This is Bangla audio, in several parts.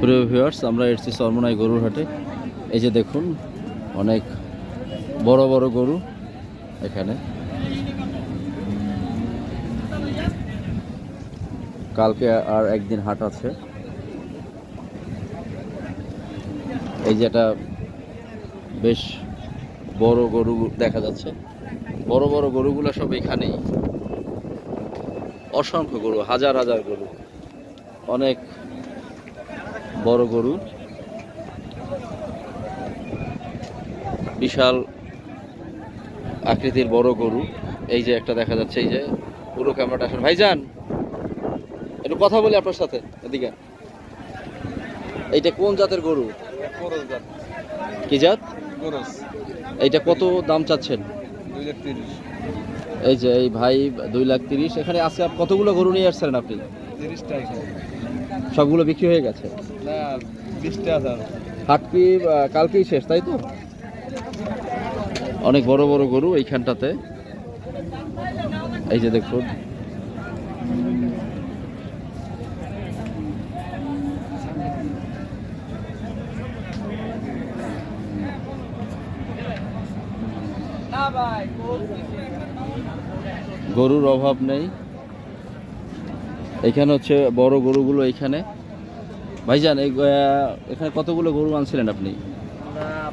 প্রিয় ভিউয়ার্স আমরা এসেছি সরমনাই গরুর হাটে। এই যে দেখুন, অনেক বড় বড় গরু এখানে। কালকে আর একদিন হাট আছে। এই যে একটা বেশ বড় গরু দেখা যাচ্ছে। বড় বড় গরুগুলো সব এখানেই। অসংখ্য গরু, হাজার হাজার গরু। অনেক বড় গরু। বিশাল আকৃতির বড় গরু। এই যে একটা দেখা যাচ্ছে এই যে পুরো ক্যামেরাটা আসলে। ভাইজান একটু কথা বলি আপনার সাথে এদিকে। এইটা কোন জাতের গরু? কি জাত? এইটা কত দাম চাচ্ছেন? এই যে এই ভাই দুই লাখ তিরিশ। এখানে আজকে কতগুলো গরু নিয়ে আসছেন আপনি? তিরিশটা সবগুলো বিক্রি হয়ে গেছে? না বিশটা আছে আর। হাট কি কালকেই শেষ তাই তো? অনেক বড় বড় গরু এইখানটাতে। এই যে দেখুন। গরুর অভাব নেই। এখানে হচ্ছে বড় গরুগুলো এখানে। ভাইজান এই এখানে কতগুলো গরু আনছিলেন আপনি?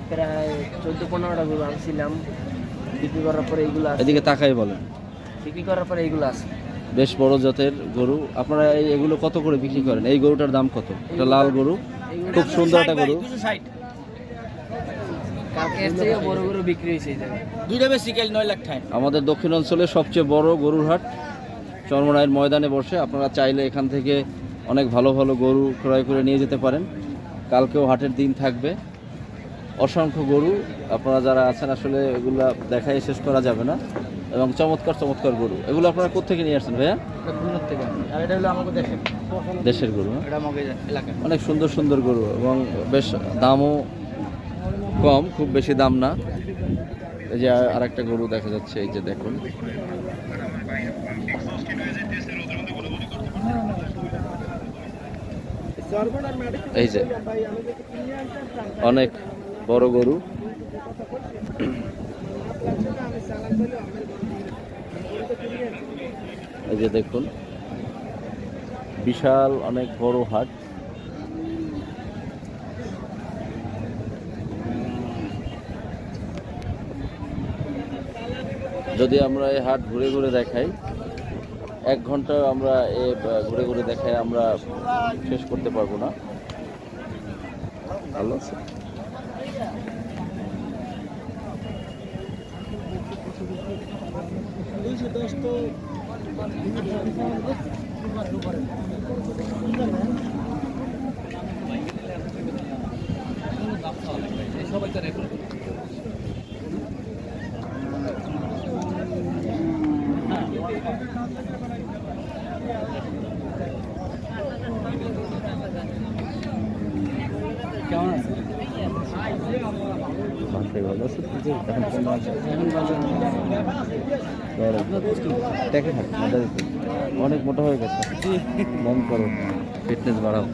প্রায় চোদ্দ পনেরোটা গরু আনছিলাম। বিক্রি করার পরে এইগুলো এদিকে তাকাই বলেন। বিক্রি করার পরে এইগুলো আছে। বেশ বড় জাতের গরু। আপনারা এই এগুলো কত করে বিক্রি করেন? এই গরুটার দাম কত? এটা লাল গরু। খুব সুন্দর একটা গরু। কালকে বড় গরু বিক্রি হয়েছে এই জায়গায়। দুইটা বেশি গেল নয় লাখ ঠাই আমাদের দক্ষিণ অঞ্চলের সবচেয়ে বড় গরুর হাট চরমনায়ের ময়দানে বসে আপনারা চাইলে এখান থেকে অনেক ভালো ভালো গরু ক্রয় করে নিয়ে যেতে পারেন। কালকেও হাটের দিন থাকবে। অসংখ্য গরু আপনারা যারা আছেন, আসলে এগুলা দেখাই শেষ করা যাবে না। এবং চমৎকার চমৎকার গরু। এগুলো আপনারা কোথেকে নিয়ে আসছেন ভাইয়া? দেশের গরু হ্যাঁ? অনেক সুন্দর সুন্দর গরু এবং বেশ দামও কম, খুব বেশি দাম না। এই যে আর একটা গরু দেখা যাচ্ছে, এই যে দেখুন। এই যে, অনেক বড় গরু। এই যে দেখুন, বিশাল অনেক বড় হাট। যদি আমরা এই হাট ঘুরে ঘুরে দেখাই এক ঘণ্টা আমরা এ ঘুরে ঘুরে দেখে আমরা শেষ করতে পারব না ভালো আছে দুইশো আছে তো? কেমন আছে? দেখে থাক অনেক মোটা হয়ে গেছে। মন করো ফিটনেস বাড়াও।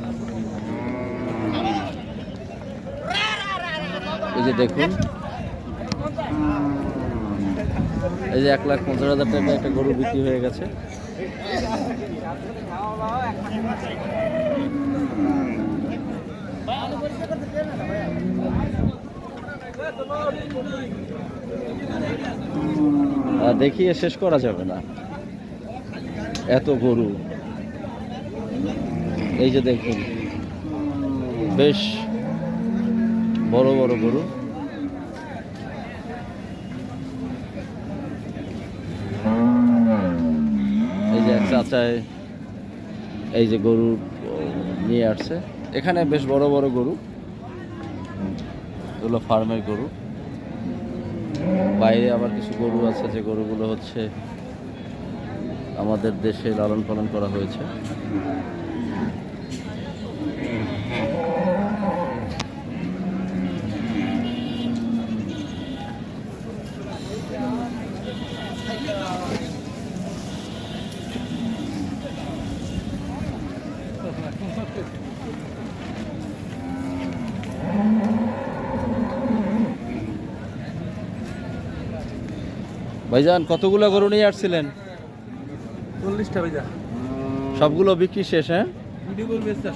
এই যে দেখুন। এই যে এক লাখ পঞ্চাশ হাজার টাকা একটা গরু বিক্রি হয়ে গেছে। দেখিয়ে শেষ করা যাবে না। এত গরু। এই যে দেখুন, বেশ বড় বড় গরু। এই যে চাচায় এই যে গরু নিয়ে আসছে। এখানে বেশ বড় বড় গরু। এগুলো ফার্মের গরু। বাইরে আবার কিছু গরু আছে, যে গরুগুলো হচ্ছে আমাদের দেশে লালন পালন করা হয়েছে। ভাইজান কতগুলো গরু নিয়ে আসছিলেন? চল্লিশটা বেজা সবগুলো বিক্রি শেষ হ্যাঁ?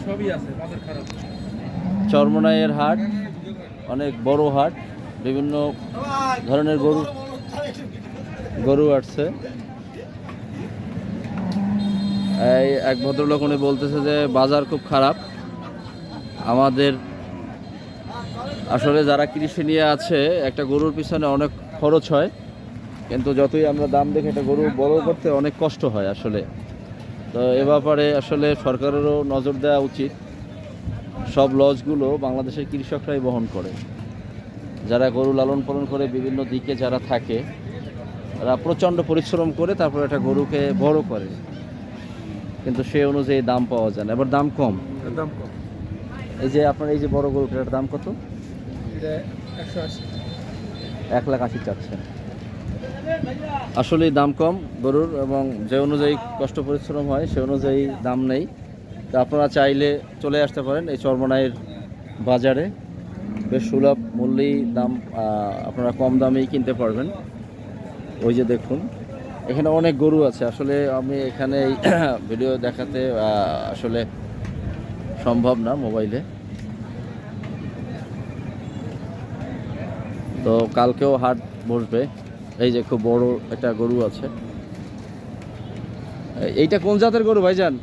সবই আছে চরমনাইয়ের হাট অনেক বড় হাট বিভিন্ন ধরনের গরু গরু আসছে। এই এক ভদ্রলোক উনি বলতেছে যে বাজার খুব খারাপ। আমাদের আসলে যারা কৃষি নিয়ে আছে একটা গরুর পিছনে অনেক খরচ হয়। কিন্তু যতই আমরা দাম দেখে এটা গরু বড় করতে অনেক কষ্ট হয় আসলে। তো এ ব্যাপারে আসলে সরকারেরও নজর দেওয়া উচিত। সব লজগুলো বাংলাদেশের কৃষকরাই বহন করে। যারা গরু লালন পালন করে বিভিন্ন দিকে যারা থাকে তারা প্রচণ্ড পরিশ্রম করে তারপর একটা গরুকে বড় করে। কিন্তু সে অনুযায়ী দাম পাওয়া যায় না। এবার দাম কম। দাম কম। এই যে আপনার এই যে বড় গরুটার দাম কত? একশো আশি। এক লাখ আশি চাচ্ছেন। আসলেই দাম কম গরুর এবং যে অনুযায়ী কষ্ট পরিশ্রম হয়, সে অনুযায়ী দাম নেই। তা আপনারা চাইলে চলে আসতে পারেন এই চর্মনাইয়ের বাজারে। বেশ সুলভ মূল্যেই দাম আপনারা কম দামেই কিনতে পারবেন। ওই যে দেখুন, এখানে অনেক গরু আছে। আসলে আমি এখানে এই ভিডিও দেখাতে আসলে সম্ভব না মোবাইলে। তো কালকেও হাট বসবে। এই যে খুব বড় একটা গরু আছে। এইটা কোন জাতের গরু ভাইজান?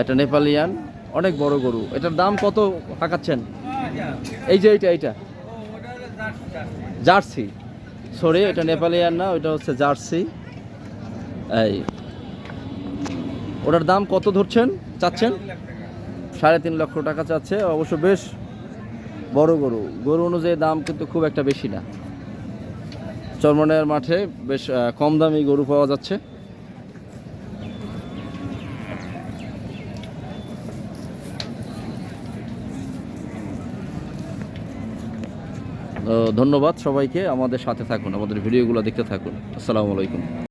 এটা নেপালিয়ান। অনেক বড় গরু। এটার দাম কত হাঁকাচ্ছেন? এই যে এইটা এইটা। জার্সি। সরি এটা নেপালিয়ান না, ওইটা হচ্ছে জার্সি। এই। ওটার দাম কত ধরছেন? চাচ্ছেন? সাড়ে তিন লক্ষ টাকা চাচ্ছে। অবশ্য বেশ বড় গরু। গরু অনুযায়ী দাম কিন্তু খুব একটা বেশি না। চরমনের মাঠে বেশ কম দামি গরু পাওয়া যাচ্ছে। ধন্যবাদ সবাইকে। আমাদের সাথে থাকুন, আমাদের ভিডিওগুলো দেখতে থাকুন। আসসালামু আলাইকুম।